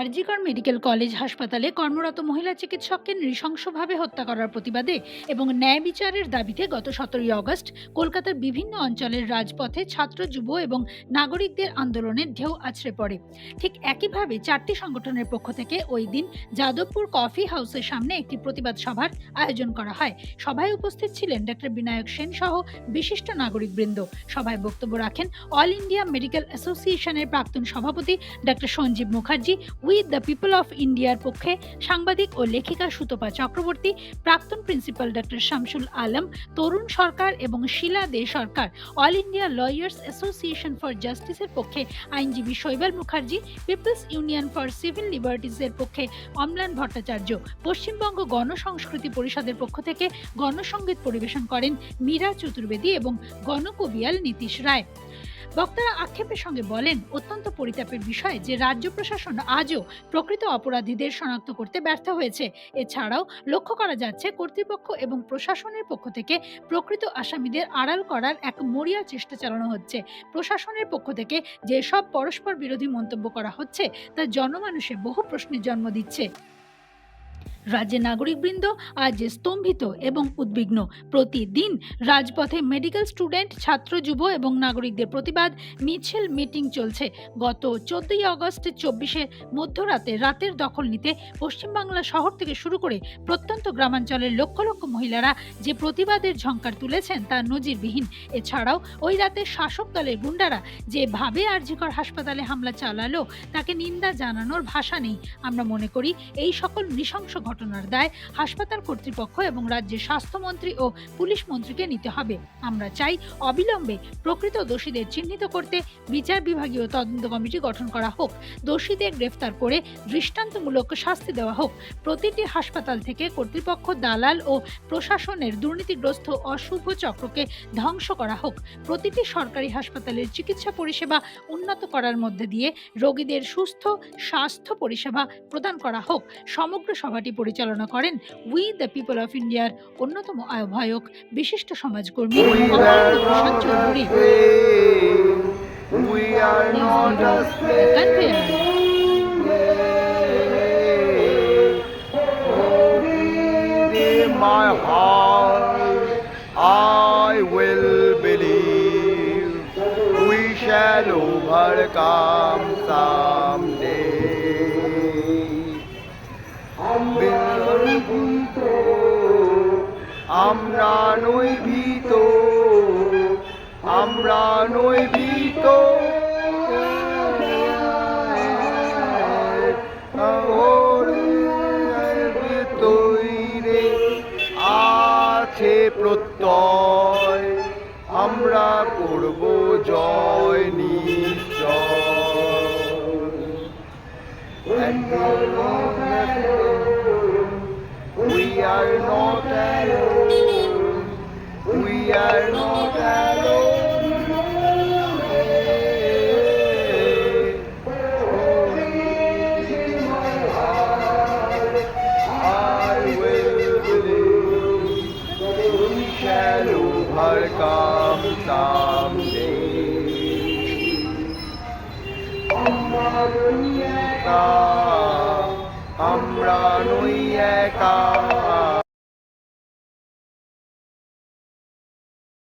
RG Kar medical college হাসপাতালে কর্মরত মহিলা চিকিৎসককে নৃশংসভাবে হত্যা করার প্রতিবাদে এবং ন্যায় বিচারের দাবিতে গত সতেরোই আগস্ট কলকাতার বিভিন্ন অঞ্চলের রাজপথে ছাত্র, যুব এবং নাগরিকদের আন্দোলনের ঢেউ আছড়ে পড়ে। ঠিক একইভাবে চারটি সংগঠনের পক্ষ থেকে ওই দিন যাদবপুর কফি হাউসের সামনে একটি প্রতিবাদ সভার আয়োজন করা হয়। সভায় উপস্থিত ছিলেন ডক্টর বিনায়ক সেন সহ বিশিষ্ট নাগরিকবৃন্দ। সভায় বক্তব্য রাখেন অল ইন্ডিয়া মেডিকেল অ্যাসোসিয়েশনের প্রাক্তন সভাপতি doctor Sanjib Mukherjee with the people of ইন্ডিয়ার পক্ষে সাংবাদিক ও লেখিকা সুতপা চক্রবর্তী, প্রাক্তন প্রিন্সিপাল ডক্টর শামসুল আলম, তরুণ সরকার এবং Shila De Sarkar all India lawyers association for জাস্টিসের পক্ষে আইনজীবী Saibal Mukherjee people's union for civil লিবার্টিজের পক্ষে অম্লান ভট্টাচার্য, পশ্চিমবঙ্গ গণসংস্কৃতি পরিষদের পক্ষ থেকে গণসঙ্গীত পরিবেশন করেন মীরা চতুর্বেদী এবং গণকবিয়াল নীতিশ রায়। বক্তারা আক্ষেপের সঙ্গে বলেন, অত্যন্ত পরিতাপের বিষয় যে রাজ্য প্রশাসন আজও প্রকৃত অপরাধীদের শনাক্ত করতে ব্যর্থ হয়েছে। এছাড়াও লক্ষ্য করা যাচ্ছে কর্তৃপক্ষ এবং প্রশাসনের পক্ষ থেকে প্রকৃত আসামিদের আড়াল করার এক মরিয়া চেষ্টা চালানো হচ্ছে। প্রশাসনের পক্ষ থেকে যেসব পরস্পর বিরোধী মন্তব্য করা হচ্ছে, তা জনমানুষে বহু প্রশ্নের জন্ম দিচ্ছে। রাজ্যের নাগরিকবৃন্দ আজ স্তম্ভিত এবং উদ্বিগ্ন। প্রতিদিন রাজপথে মেডিকেল স্টুডেন্ট ছাত্র, যুব এবং নাগরিকদের প্রতিবাদ মিছিল মিটিং চলছে। গত চোদ্দই আগস্ট চব্বিশে মধ্যরাতে রাতের দখল নিতে পশ্চিমবাংলা শহর থেকে শুরু করে প্রত্যন্ত গ্রামাঞ্চলের লক্ষ লক্ষ মহিলারা যে প্রতিবাদের ঝঙ্কার তুলেছেন তা নজিরবিহীন। এছাড়াও ওই রাতে শাসক দলের গুন্ডারা যেভাবে আরজিকর হাসপাতালে হামলা চালালো, তাকে নিন্দা জানানোর ভাষা নেই। আমরা মনে করি এই সকল নৃশংস ঘটনার দায় হাসপাতাল কর্তৃপক্ষ এবং রাজ্যের স্বাস্থ্যমন্ত্রী ও পুলিশ মন্ত্রীকে নিতে হবে। আমরা চাই অবিলম্বে প্রকৃত দোষীদের চিহ্নিত করতে বিচার বিভাগীয় তদন্ত কমিটি গঠন করা হোক। দোষীদের গ্রেফতার করে দৃষ্টান্তমূলক শাস্তি দেওয়া হোক। প্রতিটি হাসপাতাল থেকে কর্তৃপক্ষ, দালাল ও প্রশাসনের দুর্নীতিগ্রস্ত অশুভ চক্রকে ধ্বংস করা হোক। প্রতিটি সরকারি হাসপাতালের চিকিৎসা পরিষেবা উন্নত করার মধ্যে দিয়ে রোগীদের সুস্থ স্বাস্থ্য পরিষেবা প্রদান করা হোক। সমগ্র সভাটি পরিচালনা করেন উই দ্য পিপল অফ ইন্ডিয়ার অন্যতম আহ্বায়ক বিশিষ্ট সমাজকর্মী প্রসাদ Chowdhury. my heart, I will believe. We shall overcome someday. বিলম্বিত, আমরা নই ভীত আমরা নই ভীত তৈরে আছে প্রত্যয় আমরা করব জয়। Shall overcome someday. আমরা নই একা